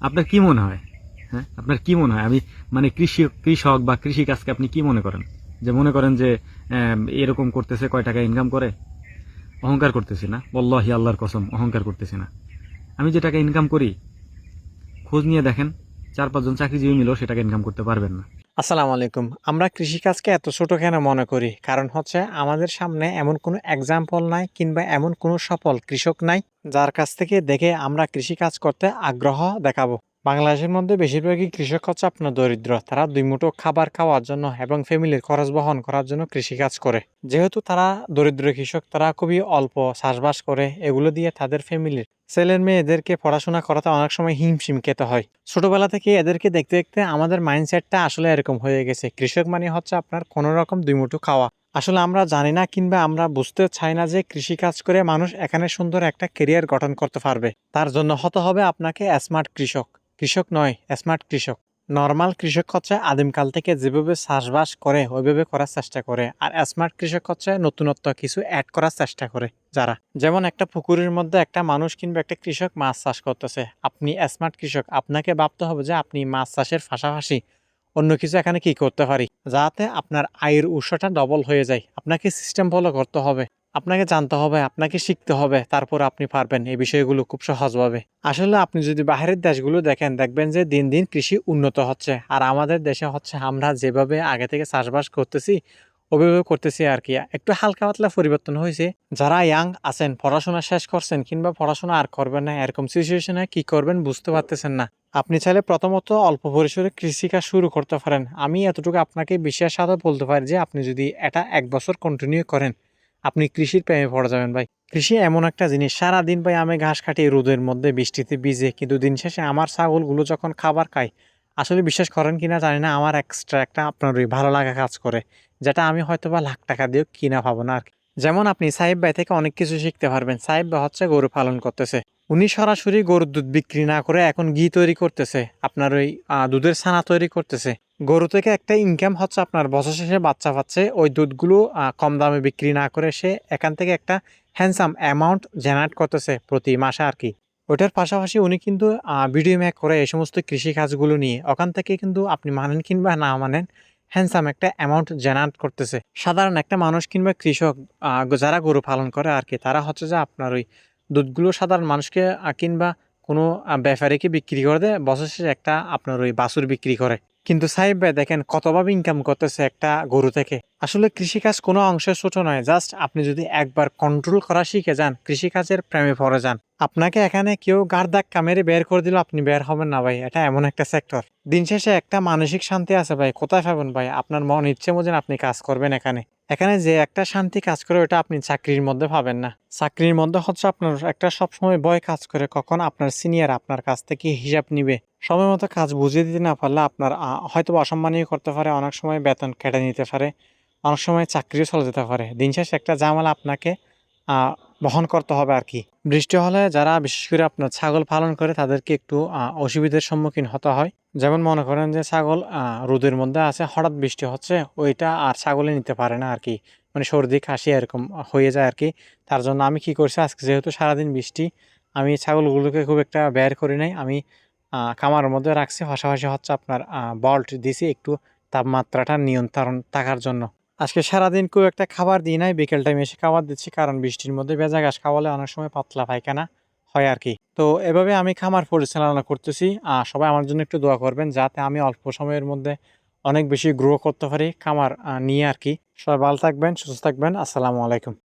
আপনার কি মনে হয়? হ্যাঁ? আপনার কি মনে হয়? আমি মানে কৃষি, কৃষক বা কৃষি কাজকে আপনি কি মনে করেন? যে মনে করেন যে এরকম করতেছে, কয় টাকা ইনকাম করে? অহংকার করতেছি না। বল্লাহি আল্লাহর কসম, অহংকার করতেছি না। আমি যে টাকা ইনকাম করি, খোঁজ নিয়ে দেখেন, চার পাঁচজন চাকরিজীবী মিলেও সে সেটাকে ইনকাম করতে পারবেন না। আসসালামু আলাইকুম। আমরা কৃষিকাজকে এত ছোট কেন মনে করি? কারণ হচ্ছে আমাদের সামনে এমন কোনো এক্সাম্পল নাই কিংবা এমন কোনো সফল কৃষক নাই যার কাছ থেকে দেখে আমরা কৃষিকাজ করতে আগ্রহ দেখাবো। বাংলাদেশের মধ্যে বেশিরভাগই কৃষক হচ্ছে আপনার দরিদ্র। তারা দুই মুঠো খাবার খাওয়ার জন্য এবং ফ্যামিলির খরচ বহন করার জন্য কৃষিকাজ করে। যেহেতু তারা দরিদ্র কৃষক, তারা খুবই অল্প চাষবাস করে, এগুলো দিয়ে তাদের ফ্যামিলির ছেলের মেয়েদেরকে পড়াশোনা করাতে অনেক সময় হিমশিম খেতে হয়। ছোটবেলা থেকে এদেরকে দেখতে দেখতে আমাদের মাইন্ডসেটটা আসলে এরকম হয়ে গেছে। কৃষক মানে হচ্ছে আপনার কোনো রকম দুই মুঠো খাওয়া। আসলে আমরা জানি না কিংবা আমরা বুঝতে চাই না যে কৃষিকাজ করে মানুষ এখানে সুন্দর একটা কেরিয়ার গঠন করতে পারবে। তার জন্য হতে হবে আপনাকে স্মার্ট কৃষক। কৃষক নয় স্মার্ট কৃষক। নর্মাল কৃষক হচ্ছে আদিমকাল থেকে যেভাবে চাষবাস করে, ওইভাবে করার চেষ্টা করে। আর স্মার্ট কৃষক হচ্ছে নতুনত্ব কিছু অ্যাড করার চেষ্টা করে যারা। যেমন একটা পুকুরের মধ্যে একটা মানুষ কিংবা একটা কৃষক মাছ চাষ করতেছে। আপনি স্মার্ট কৃষক, আপনাকে ভাবতে হবে যে আপনি মাছ চাষের পাশাপাশি অন্য কিছু এখানে কি করতে পারি? যাতে আপনার আয়ের উৎসটা ডবল হয়ে যায়। আপনাকে সিস্টেম ফলো করতে হবে। আপনাকে জানতে হবে, আপনাকে শিখতে হবে, তারপর আপনি পারবেন এই বিষয়গুলো খুব সহজভাবে। আসলে আপনি যদি বাইরের দেশগুলো দেখেন, দেখবেন যে দিন দিন কৃষি উন্নত হচ্ছে। আর আমাদের দেশে হচ্ছে, আমরা যেভাবে আগে থেকে চাষবাস করতেছি ওইভাবে করতেছি আর কি। একটু হালকা পাতলা পরিবর্তন হয়েছে। যারা ইয়াং আছেন, পড়াশোনা শেষ করছেন কিংবা পড়াশোনা আর করবেন না, এরকম সিচুয়েশনে কি করবেন বুঝতে পারতেছেন না। আপনি চাইলে প্রথমত অল্প পরিসরে কৃষিকাজ শুরু করতে পারেন। আমি এতটুকু আপনাকে বিশ্বাস সাথে বলতে পারি যে, আপনি যদি এটা এক বছর কন্টিনিউ করেন, আপনি কৃষির প্রেমে পড়ে যাবেন ভাই। কৃষি এমন একটা জিনিস, সারাদিন ভাই আমি ঘাস কাটি রোদের মধ্যে বৃষ্টিতে ভিজে, কিন্তু দিন শেষে আমার ছাগলগুলো যখন খাবার খায়, আসলে বিশ্বাস করেন কিনা জানি না, আমার এক্সট্রা একটা আপনার ভালো লাগা কাজ করে। যেটা আমি হয়তো বা লাখ টাকা দিয়েও কিনা পাবো না আর। যেমন আপনি সাহেব ভাই থেকে অনেক কিছু শিখতে পারবেন। সাহেব ভাই হচ্ছে গরু পালন করতেছে। উনি সরাসরি গরুর দুধ বিক্রি না করে এখন ঘি তৈরি করতেছে। আপনার ওই দুধের ছানা তৈরি করতেছে। গরু থেকে একটা ইনকাম হচ্ছে আপনার বছর শেষে বাচ্চা পাচ্ছে। ওই দুধগুলো কম দামে বিক্রি না করে সে এখান থেকে একটা হ্যান্ডসাম অ্যামাউন্ট জেনারেট করতেছে প্রতি মাসে আর কি ওটার পাশাপাশি উনি কিন্তু ভিডিও ম্যাক করে এই সমস্ত কৃষি কাজগুলো নিয়ে। ওখান থেকে কিন্তু আপনি মানেন কিংবা না মানেন হ্যান্ডসাম একটা অ্যামাউন্ট জেনারেট করতেছে। সাধারণ একটা মানুষ কিংবা কৃষক যারা গরু পালন করে আর কি, তারা হচ্ছে যে আপনার ওই দুধগুলো সাধারণ মানুষকে কিংবা কোনো ব্যাপারীকে বিক্রি করে দেয়, বছর শেষে একটা আপনার ওই বাছুর বিক্রি করে। কিন্তু সাহেব ভাই, দেখেন কতভাবে ইনকাম করতেছে একটা গরু থেকে। আসলে কৃষিকাজ কোনো অংশে ছোট নয় জাস্ট আপনি যদি একবার কন্ট্রোল করা শিখে যান, কৃষিকাজের প্রেমে পড়ে যান। আপনাকে এখানে কেউ গাড় দাগ কামেরে বের করে দিল আপনি বের হবেন না ভাই, এটা এমন একটা সেক্টর দিন শেষে একটা মানসিক শান্তি আছে ভাই, কোথায় পাবেন ভাই? আপনার মন ইচ্ছে মতন আপনি কাজ করবেন এখানে। এখানে যে একটা শান্তি কাজ করে, ওটা আপনি চাকরির মধ্যে পাবেন না। চাকরির মধ্যে হচ্ছে আপনার একটা সবসময় ভয় কাজ করে, কখন আপনার সিনিয়র আপনার কাছ থেকে হিসাব নিবে। সময় মতো কাজ বুঝিয়ে দিতে না পারলে আপনার হয়তো অসম্মানীয় করতে পারে, অনেক সময় বেতন কেটে নিতে পারে, অনেক সময় চাকরিও চলে যেতে পারে। দিন শেষে একটা জামালা আপনাকে বহন করতে হবে আর কি। বৃষ্টি হলে যারা, বিশেষ করে আপনার ছাগল পালন করে, তাদেরকে একটু অসুবিধার সম্মুখীন হতে হয়। যেমন মনে করেন যে ছাগল রোদের মধ্যে আছে, হঠাৎ বৃষ্টি হচ্ছে, ওইটা আর ছাগলে নিতে পারে না আর কি মানে সর্দি, কাশি এরকম হয়ে যায় আর কি তার জন্য আমি কি করছি, আজকে যেহেতু সারাদিন বৃষ্টি, আমি ছাগলগুলোকে খুব একটা বের করি নাই। আমি খামারের মধ্যে রাখছি পাশাপাশি হচ্ছে আপনার বল্ট দিছি একটু তাপমাত্রাটা নিয়ন্ত্রণ থাকার জন্য। আজকে সারাদিন খুব একটা খাবার দিই নাই, বিকেল টাইমে এসে খাবার দিচ্ছি, কারণ বৃষ্টির মধ্যে ভেজা ঘাস খাওয়ালে অনেক সময় পাতলা পায়খানা হয় আর কি তো এভাবে আমি খামার পরিচালনা করতেছি। আর সবাই আমার জন্য একটু দোয়া করবেন যাতে আমি অল্প সময়ের মধ্যে অনেক বেশি গ্রো করতে পারি খামার নিয়ে আর কি সবাই ভালো থাকবেন, সুস্থ থাকবেন। আসসালামু আলাইকুম।